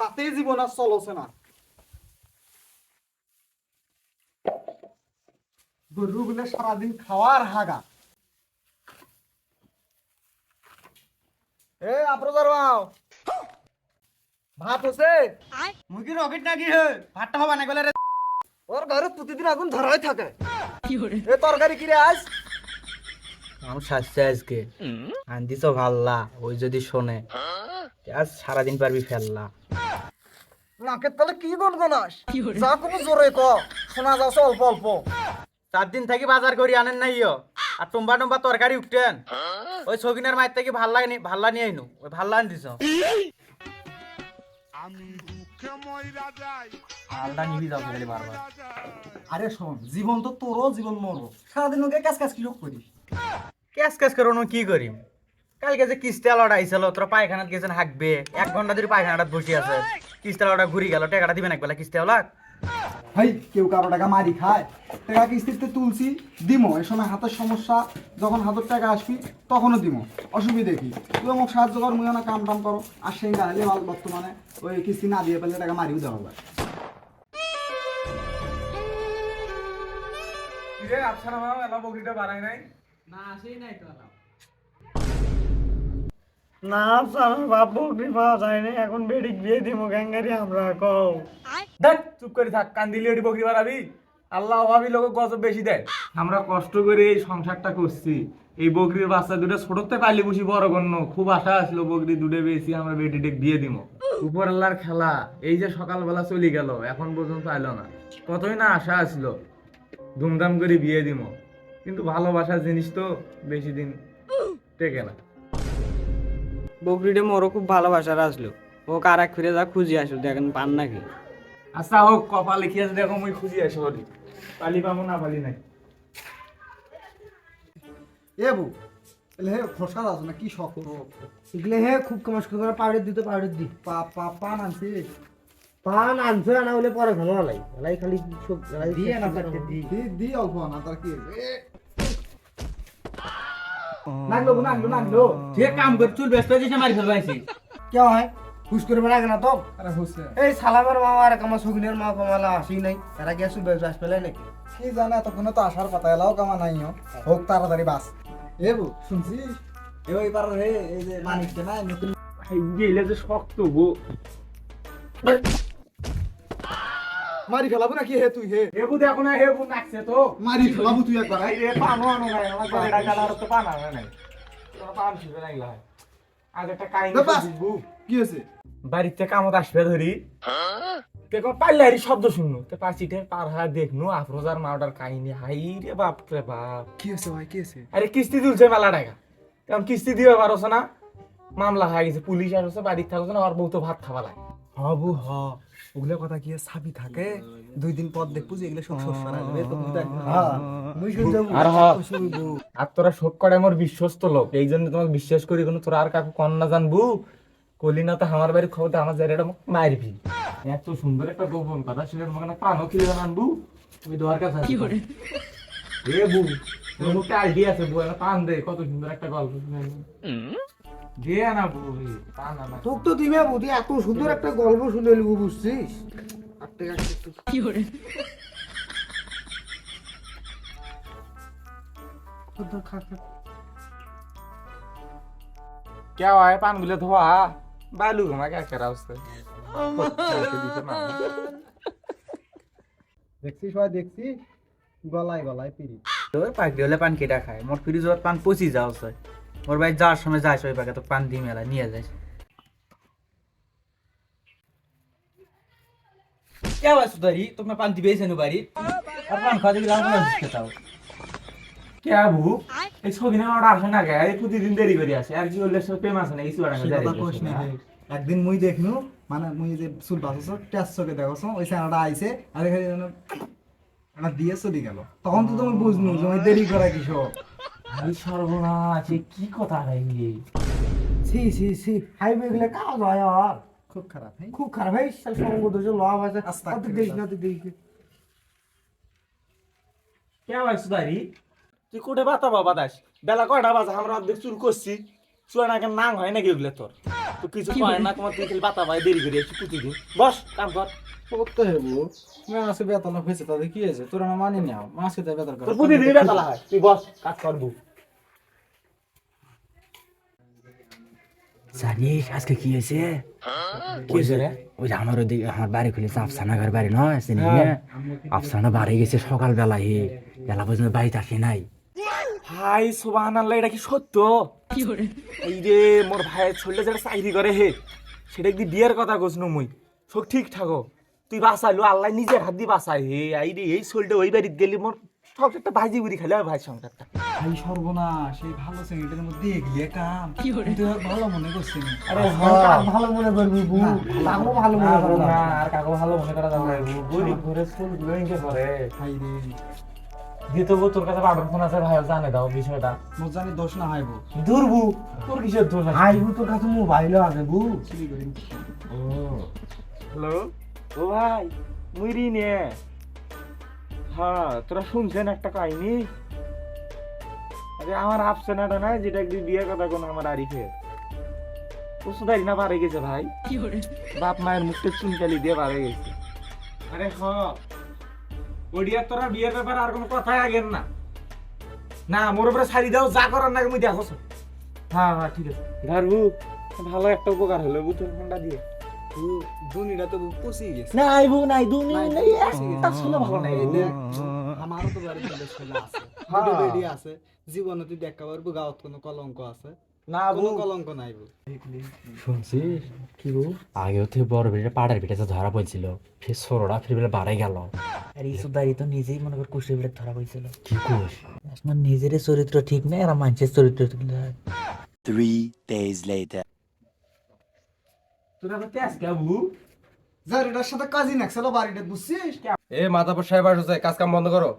তাতেই জীবন আর চলছে না। গরু গুলো সারাদিন খাওয়ার হাগা। এ আপ্রজার বাও ভাত হচ্ছে মুখি রকেট নাকি হে? ভাতটা হবা না গলে রে। ওর ঘরে প্রতিদিন আগুন ধরাই থাকে। এ তরকারি কিরে আজ? আমি শাস্তি আজকে। আন্দিছ ভাল্লা ওই যদি শোনে। আজ সারাদিন পারবি ফেললা। নাকের তলে কি গনগনাস? যা কোনো জোরে ক শোনা যাচ্ছে অল্প অল্প। চার দিন থেকে বাজার করি আনেন নাই ইয়ো। আর টুম্বা টুম্বা তরকারি উঠতেন। ওই সকিনের মায়ের থেকে ভালো লাগে ভাল্লা নিয়ে আইনু। ওই ভাল্লা আন দিছ। ভালটা নিবি যাও খালি বারবার। আরে শোন জীবন তো তোরও জীবন মরো সারাদিন ওকে ক্যাশ ক্যাশ করে অনু কি করিম? কালকে যে কিস্তা লড়া আইছিল তোরা পায়খানাত গেছেন হাঁকবে। এক ঘণ্টা ধরে পায়খানাটাত বসে আছে। কিস্তা লড়া ঘুরি গেল টাকাটা দিবেন একবেলা কিস্তা ওলাক ভাই কেউ কারও টাকা মারি খায়। টাকা কিস্তিতে তুলছি দিমো এই সময় হাতের সমস্যা যখন হাতের টাকা আসবি তখনও দিমো অসুবিধে কি? তুই আমাকে সাহায্য কর মুই না কাম টাম করো। আর সেই গাড়ি মাল বর্তমানে ওই কিস্তি না দিয়ে পেলে টাকা মারিও দেওয়া যায় আচ্ছা না মামা এলা বকরিটা বানাই নাই? না স্যার বাপ বকরি পাওয়া যায় না এখন বেডিক বিয়ে দিমো গ্যাঙ্গারি আমরা কও। দেখ চুপ করে থাক কান্দিলি ওটি বকরি বাড়াবি। আল্লাহ অভাবী লোক গজব বেশি দেয়। আমরা কষ্ট করে এই সংসারটা করছি। এই বকরির বাচ্চা দুটো ছোটতে পালি বুঝি বড় গণ্য। খুব আশা আসলো বকরি দুটো বেশি আমরা বিয়ে দিব উপর আল্লাহর খেলা এই যে সকালবেলা চলে গেল এখন পর্যন্ত আইলো না। কতই না আশা আসলো ধুমধাম করে বিয়ে দিব কিন্তু ভালোবাসার জিনিস তো বেশি দিন টেকে না। বকরিটা মোরও খুব ভালোবাসার আসলো। ও কারা ফিরে যা খুঁজি আসলো দেখেন পান নাকি। আচ্ছা হোক কপালে কি আছে দেখো মুই খুঁজি আসো বলি পালি পাবো না পালি নাই। এ বউ তাহলে হে খসকা আছে না কি শখ এগুলো হে খুব কমাস করে পাউডার দিতে পাউডার দি। পা পা পান আনছি। পান আনছো না হলে পরে খানো লাই। লাই খালি সব লাই দিয়ে না দি দি দি অল্প না তার কি এ। নাগলো নাগলো নাগলো। ঠিক কাম করে চুল ব্যস্ত হয়ে মারি ফেলবাইছি কে হয়? হুশ করে বেড়া কেনা তো? আরে হচ্ছে এই সালামের মামা আর কামা সগুনের মা কমালা আসি নাই। তারা গিয়ে সুবে বাস পেলে নাকি? কি জানে এতক্ষণে তো আসার কথা এলাও কামা নাই হোক তাড়াতাড়ি বাস। এ বউ শুনছিস এ ওই পার হে এই যে মানিককে না নতুন গেলে যে শক্ত গো মারি ফেলাবো নাকি হে তুই হে? হেবু দেখো না হেবু নাকছে তো। মারি ফেলাবো তুই একবার এই রে পানো আনো নাই আমার টাকা আর তো পান আনো নাই। তোরা পান শুবে নাই লাই আজ একটা কাহিনী! বুঝবু কি হয়েছে? বাড়িতে কামত আসবে ধরি। দেখো পাল্লারি শব্দ শুনলো তো পাঁচিটে পার হা দেখনু আফরোজার মাওটার কাহিনী। হাই রে বাপ রে বাপ। কি হয়েছে ভাই কি হয়েছে? আরে কিস্তি তুলছে মেলা টাকা। কারণ কিস্তি দিবে পারছ না। মামলা হয়ে গেছে পুলিশ আসছে বাড়ির থাকছে না আর বউ তো ভাত খাবা লাগে। হবু হ ওগুলো কথা কি সাবি থাকে? দুই দিন পর দেখব যে এগুলো সব শস্য তো হ্যাঁ। আর হ। আর তোরা শোক করে আমার বিশ্বস্ত লোক। এই জন্য তোমাকে বিশ্বাস করি কোনো তোরা আর কাকু কন্যা জানবু। কলি না তো আমার বাড়ির খবর আমার জায়গাটা মারবি। এত সুন্দর একটা গোপন কথা সেটা তোমাকে না পানও কিনে আনবু? তুমি দোয়ার কাছে কি করে এ বু তোর মুখে আইডিয়া আছে বউ পান দে কত সুন্দর একটা গল্প শুনে দিয়ে না বউ পান আনা তোক তো দিবে বুদ্ধি এত সুন্দর একটা গল্প শুনে লিবু বুঝছিস আটতে আটতে একটু ধর, খা, খা। क्या हुआ है पान गुले धोआ बालू घुमा क्या करा उससे দেখছিস ভাই দেখছিস গলায় গলায় পিড়ি ওই পাকড়ি হলে পান কেটা খায় মোর ফ্রিজ পান পচি যাও সয় মোর ভাই যাওয়ার সময় যাস ওই পাকে তো পান দিয়ে মেলা নিয়ে যাস क्या हुआ सुधारी तुम्हें पान दिबे से बारी और पान खा दे लाओ ना खेताओ क्या भू এই ছবি না ওটা আসে না গে এই প্রতিদিন দেরি করে আসে আর কি হলে সব প্রেম আছে না কিছু আর সে কথা কোষ না হে। একদিন মুই দেখনু মানে মুই যে চুল বাঁচছ টেস্ট চোখে দেখছ ওই স্যানাটা আইছে আর এখানে যেন একটা দিয়ে চলে গেল তখন তো তুমি বুঝনু যে ওই দেরি করা কিসব ভাই সর্বনাশ এ কি কথা ভাই সি সি সি হাইওয়ে গুলো কাজ হয় আর খুব খারাপ হ্যাঁ খুব খারাপ ভাই সাল সঙ্গ লওয়া হয়েছে আস্তাগফিরুল্লাহ। অত দেখি না অত দেখি কে ভাই সুদারি তুই কোটে বাতা বাবা দাস বেলা কয়টা বাজে আমরা অর্ধেক চুল করছি চুয়া নাকে নাং হয় নাকি ওগুলো তোর তো কিছু কয় না তোমার তুই খালি বাতা ভাই দেরি করে একটু পুঁতি দিন বস কাম কর করতে হব মাসে বেতন হয়েছে তাদের কি আছে তোরা না মানি নাও মাসে তো বেতন তোর পুঁতি দিবি হয় তুই বস কাজ করব জানিস আজকে কি হয়েছে? কি হয়েছে রে? ওই যে আমার ওদিকে আমার বাড়ি খুলেছে আফসানা ঘর বাড়ি নয়? চিনি না? আফসানা বাড়ি গেছে সকালবেলা হে বেলা পর্যন্ত বাড়িতে আসে নাই। হাই সুবাহান আল্লাহ এটা কি সত্য? এই যে মোর ভাইয়ের ছেলে যেটা চাকরি করে হে সেটা একদিন বিয়ের কথা কইস মুই সব ঠিক থাকো। তুই বাঁচাইলো আল্লাহ নিজের হাত দিয়ে বাঁচাই। হে আই রে এই চলটা ওই বাড়িতে গেলি মোর একটা ভাজি বুড়ি খাইলে ভাই সংসারটা। ভাই সর্বনাশ এই ভালো সেমিটারের মধ্যে এগিয়ে কাম? কিন্তু ভালো মনে করছি না। আরে কাক ভালো মনে করবি বু কাকও ভালো মনে করবি। না আর কাকু ভালো মনে করা যাবে গরিব ঘরে চুলগুলো করে ভাই রে। দ্বিতীয় তোর কাছে বাবার ফোন আছে ভাই জানে দাও বিষয়টা। মোর জানি দোষ না হাইবো দুর্বু তোর কিসের দোষ? আছে হাই বু তোর কাছে মোবাইল আছে বু করি? হ্যালো ও ভাই মুইরি নে হ্যাঁ তোরা শুনছেন একটা কাহিনী? আরে আমার আফসানাটা না যেটা একদিন বিয়ে কথা কোনো আমার না পারে গেছে ভাই। বাপ মায়ের মুখটা চুনকালি দিয়ে পারে গেছে। আরে হ ওডিয়া তোরা বিয়ের ব্যাপারে আর কোনো কথাই আগেন না। না মোর উপরে ছাড়ি দাও যা করার না মুই দেখো হ্যাঁ হ্যাঁ ঠিক আছে। ধারবু ভালো একটা উপকার হলো বুতুল ফোনটা দিয়ে। দুনিটা তো পচি গেছে না আইবু নাই দুনি নাই, পচি গেছে। ভালো নাই আমারও তো বাড়িতে বেশ ছেলে আছে দুটো বেডি আছে জীবনে তুই দেখা পারব গাঁত কোনো কলঙ্ক আছে না কোনো কলঙ্ক নাই বউ শুনছিস কি গো আগেও থেকে বড় বেটা পাড়ার বেটাতে ধরা পড়ছিল ফের সরোটা ফির বেলা বাড়ে গেল আর এই সুদারি তো নিজেই মনে কর কুশে বেড়ে ধরা পড়ছিল কি কোষ আমার নিজের চরিত্র ঠিক নেই আর মানুষের চরিত্র ঠিক নেই Three days later. তোরা তো তেজ গাবু যার এটার সাথে কাজই নাকছিল বাড়িটা বুঝছিস? এ মাথাপর সাহেব আসছে কাজ কাম বন্ধ করো।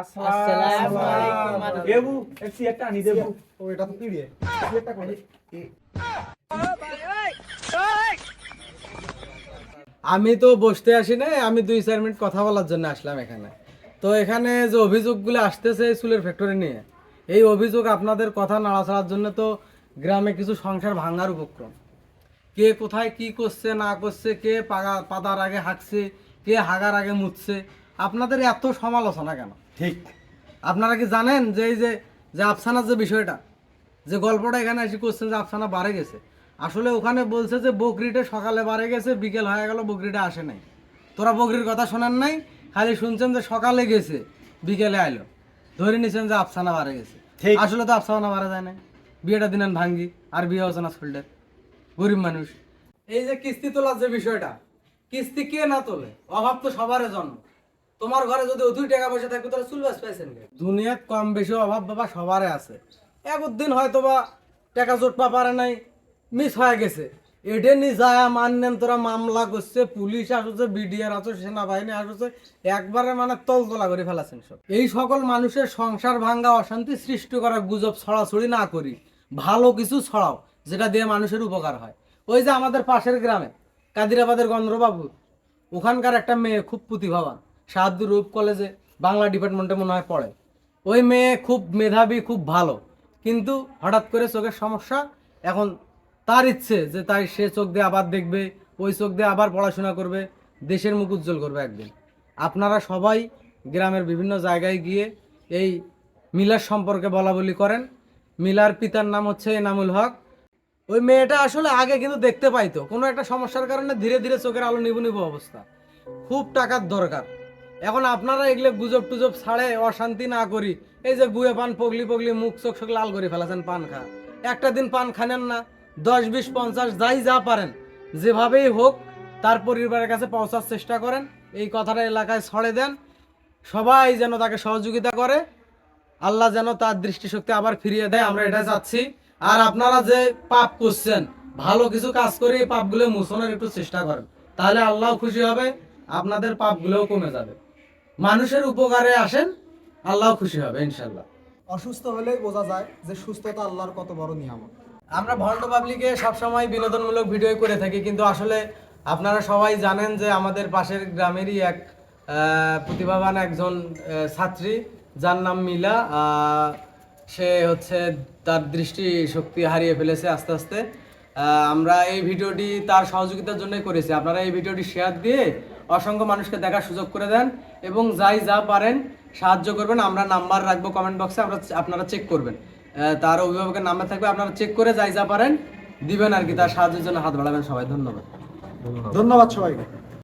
আসসালামু আলাইকুম দেবু একটু একটা আনি দেবু ও এটা তো পিড়িয়ে। এটা করে আমি তো বসতে আসি না আমি দুই চার মিনিট কথা বলার জন্য আসলাম এখানে। তো এখানে যে অভিযোগগুলো আসতেছে এই চুলের ফ্যাক্টরি নিয়ে এই অভিযোগ আপনাদের কথা নাড়াচাড়ার জন্য তো গ্রামে কিছু সংসার ভাঙার উপক্রম। কে কোথায় কি করছে না করছে কে পাগা পাতার আগে হাঁকছে কে হাগার আগে মুছছে আপনাদের এত সমালোচনা কেন? ঠিক। আপনারা কি জানেন যে এই যে যে আফসানার যে বিষয়টা? যে গল্পটা এখানে এসে করছেন যে আফসানা বাড়ে গেছে। আসলে ওখানে বলছে যে বকরিটা সকালে বাড়ে গেছে বিকেল হয়ে গেল বকরিটা আসে নাই। তোরা বকরির কথা শোনেন নাই খালি শুনছেন যে সকালে গেছে বিকেলে আইলো। ধরে নিছেন যে আফসানা বাড়ে গেছে। আসলে তো আফসানা মারা যায় না বিয়েটা দিনেন ভাঙ্গি আর বিয়ে হচ্ছে না গরিব মানুষ। এই যে কিস্তি তোলার যে বিষয়টা কিস্তি কে না তোলে? অভাব তো সবারই জন্ম। তোমার ঘরে যদি অধুই টাকা পয়সা থাকবে তাহলে চুল বাস পাইছেন দুনিয়াত কম বেশি অভাব বাবা সবারই আছে। একদিন হয়তো বা টাকা জোটপা পারে নাই মিস হয়ে গেছে। এটা নি যায় মাননেন তোরা মামলা করছে পুলিশ আসছে বিডিআর আছে সেনাবাহিনী আসছে একবারে মানে তলতলা করে ফেলাছেন সব। এই সকল মানুষের সংসার ভাঙ্গা অশান্তি সৃষ্টি করা গুজব ছড়াছড়ি না করি। ভালো কিছু ছড়াও, যেটা দিয়ে মানুষের উপকার হয়। ওই যে আমাদের পাশের গ্রামে, কাদিরাবাদের গন্দ্রবাবু, ওখানকার একটা মেয়ে খুব প্রতিভাবান সাহাদ্দুর রূপ কলেজে বাংলা ডিপার্টমেন্টে মনে হয় পড়ে। ওই মেয়ে খুব মেধাবী, খুব ভালো, কিন্তু হঠাৎ করে চোখের সমস্যা, এখন তার ইচ্ছে যে তাই সে চোখ দিয়ে আবার দেখবে, ওই চোখ দিয়ে আবার পড়াশোনা করবে, দেশের মুখ উজ্জ্বল করবে একদিন। আপনারা সবাই গ্রামের বিভিন্ন জায়গায় গিয়ে এই মিলার সম্পর্কে বলা বলি করেন। মিলার পিতার নাম হচ্ছে এনামুল হক। ওই মেয়েটা আসলে আগে কিন্তু দেখতে পাইতো। কোনো একটা সমস্যার কারণে ধীরে ধীরে চোখের আলো নিবু নিবু অবস্থা। খুব টাকার দরকার। এখন আপনারা এগুলো গুজব টুজব ছাড়ে অশান্তি না করি। এই যে গুয়ে পান, পগলি পগলি, মুখ চোখ চোখ লাল করে ফেলাছেন পান খা। একটা দিন পান খানেন না, দশ, বিশ, পঞ্চাশ, যাই যা পারেন। যেভাবেই হোক, তার পরিবারের কাছে পৌঁছার চেষ্টা করেন। এই কথাটা এলাকায় ছড়ে দেন। সবাই যেন তাকে সহযোগিতা করে। আল্লাহ যেন তার দৃষ্টিশক্তি আবার ফিরিয়ে দেয় আমরা এটা চাচ্ছি। আর আপনারা যে পাপ করছেন ভালো কিছু কাজ করে এই পাপগুলো মোছনের একটু চেষ্টা করেন। তাহলে আল্লাহ খুশি হবে আপনাদের পাপগুলোও কমে যাবে। মানুষের উপকারে আসেন আল্লাহ খুশি হবে ইনশাল্লাহ অসুস্থ হলেই বোঝা যায় যে সুস্থতা আল্লাহর কত বড় নিয়ামত। আমরা ভন্ড পাবলিকে সবসময় বিনোদনমূলক ভিডিও করে থাকি কিন্তু আসলে আপনারা সবাই জানেন যে আমাদের পাশের গ্রামেরই এক আহ, প্রতিভাবান একজন ছাত্রী। যার নাম মিলা সে হচ্ছে তার দৃষ্টি শক্তি হারিয়ে ফেলেছে আস্তে আস্তে। আমরা এই ভিডিওটি তার সহযোগিতার জন্যই করেছি। আপনারা এই ভিডিওটি শেয়ার দিয়ে অসংখ্য মানুষকে দেখার সুযোগ করে দেন এবং যাই যা পারেন সাহায্য করবেন। আমরা নাম্বার রাখব কমেন্ট বক্সে আমরা আপনারা চেক করবেন। তার অভিভাবকের নাম্বার থাকবে, আপনারা চেক করে যাই যা পারেন দিবেন আর কি, তার সাহায্যের জন্য হাত বাড়াবেন সবাই। ধন্যবাদ। ধন্যবাদ সবাইকে।